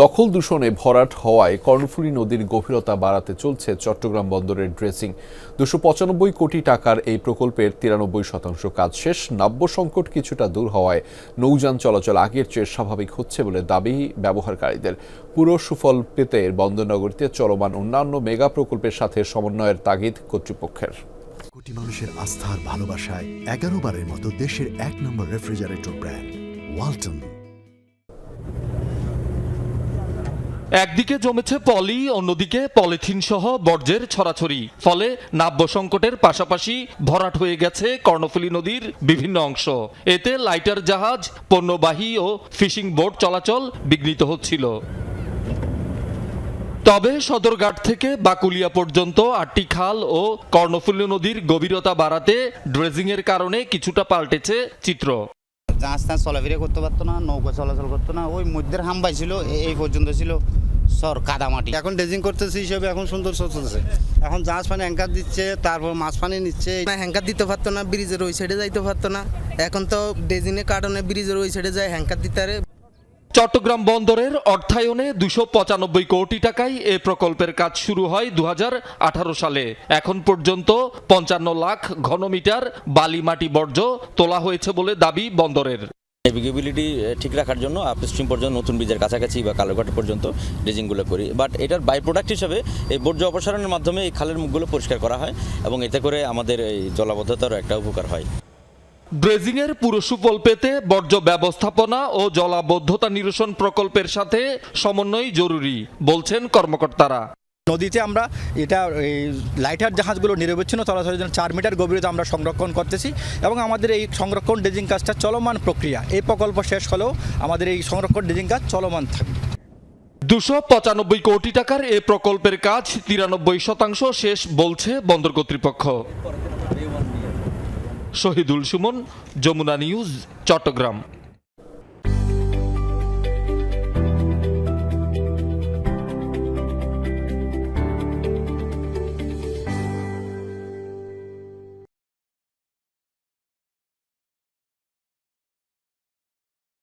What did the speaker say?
দখল দূষণে ভরাট হওয়ায় কর্ণফুলী নদীর গভীরতা বাড়াতে চলছে চট্টগ্রাম বন্দরের ড্রেসিং। দুশো পঁচানব্বই কোটি টাকার এই প্রকল্পের তিরানব্বই শতাংশ কাজ শেষ। নাব্য সংকট কিছুটা দূর হওয়ায় নৌযান চলাচল আগের চেয়ে স্বাভাবিক হচ্ছে বলে দাবি ব্যবহারকারীদের। পুরো সুফল পেতে বন্দরনগরীতে চলমান অন্যান্য মেগা প্রকল্পের সাথে সমন্বয়ের তাগিদ কর্তৃপক্ষের। কোটি মানুষের আস্থার ভালোবাসায় এগারো বারের মতো দেশের এক নম্বর রেফ্রিজারেটর ব্র্যান্ড, ওয়ালটন। একদিকে জমেছে পলি, অন্যদিকে পলিথিন সহ বর্জ্যের ছড়াছড়ি। ফলে নাব্য সংকটের পাশাপাশি ভরাট হয়ে গেছে কর্ণফুলী নদীর বিভিন্ন অংশ। এতে লাইটার জাহাজ, পণ্যবাহী ও ফিশিং বোট চলাচল বিঘ্নিত হচ্ছিল। তবে সদরঘাট থেকে বাকুলিয়া পর্যন্ত আটটি খাল ও কর্ণফুলী নদীর গভীরতা বাড়াতে ড্রেজিংয়ের কারণে কিছুটা পাল্টেছে চিত্র। জাহাজ টাজ চলাফেরা করতে পারতো না, নৌকা চলাচল করতো না, ওই মধ্যের হাম পাইছিল এ- এই পর্যন্ত ছিল। সর কাদামাটি। এখন ড্রেজিং করতেছে হিসেবে এখন সুন্দর চলতেছে এখন জাহাজ পানি অ্যাঙ্কার দিচ্ছে তারপর মাছ পানি নিচ্ছে। হ্যাঙ্কার দিতে পারতো না ব্রিজের ওই সাইডে যাইতে পারতো না। এখন তো ডেজিনের কারণে ব্রিজের ওই সাইডে যায় হ্যাঙ্কার দিতে চট্টগ্রাম বন্দরের অর্থায়নে দুশো পঁচানব্বই কোটি টাকায় এ প্রকল্পের কাজ শুরু হয় দু হাজার আঠারো সালে। এখন পর্যন্ত পঞ্চান্ন লাখ ঘনমিটার বালি মাটি বর্জ্য তোলা হয়েছে বলে দাবি বন্দরের। নেভিগেবিলিটি ঠিক রাখার জন্য আপস্ট্রিম পর্যন্ত, নতুন বীজের কাছাকাছি বা কালোঘাট পর্যন্ত ড্রেজিংগুলো করি। বাট এটার বাই প্রোডাক্ট হিসাবে এই বর্জ্য অপসারণের মাধ্যমে এই খালের মুখগুলো পরিষ্কার করা হয় এবং এতে করে আমাদের এই জলাবদ্ধতারও একটা উপকার হয়। ড্রেজিংয়ের পুরো সুফল পেতে বর্জ্য ব্যবস্থাপনা ও জলাবদ্ধতা নিরসন প্রকল্পের সাথে সমন্বয় জরুরি, বলছেন কর্মকর্তারা। নদীতে আমরা এটা, এই লাইটার জাহাজগুলো নিরবিচ্ছিন্ন চলাচলের জন্য চার মিটার গভীরতা আমরা সংরক্ষণ করতেছি এবং আমাদের এই সংরক্ষণ ড্রেজিং কাজটা চলমান প্রক্রিয়া। এই প্রকল্প শেষ হলেও আমাদের এই সংরক্ষণ ড্রেজিং কাজ চলমান থাকবে। দুশো পঁচানব্বই কোটি টাকার এ প্রকল্পের কাজ তিরানব্বই শতাংশ শেষ বলছে বন্দর কর্তৃপক্ষ। শহীদুল সুমন, যমুনা নিউজ, চট্টগ্রাম।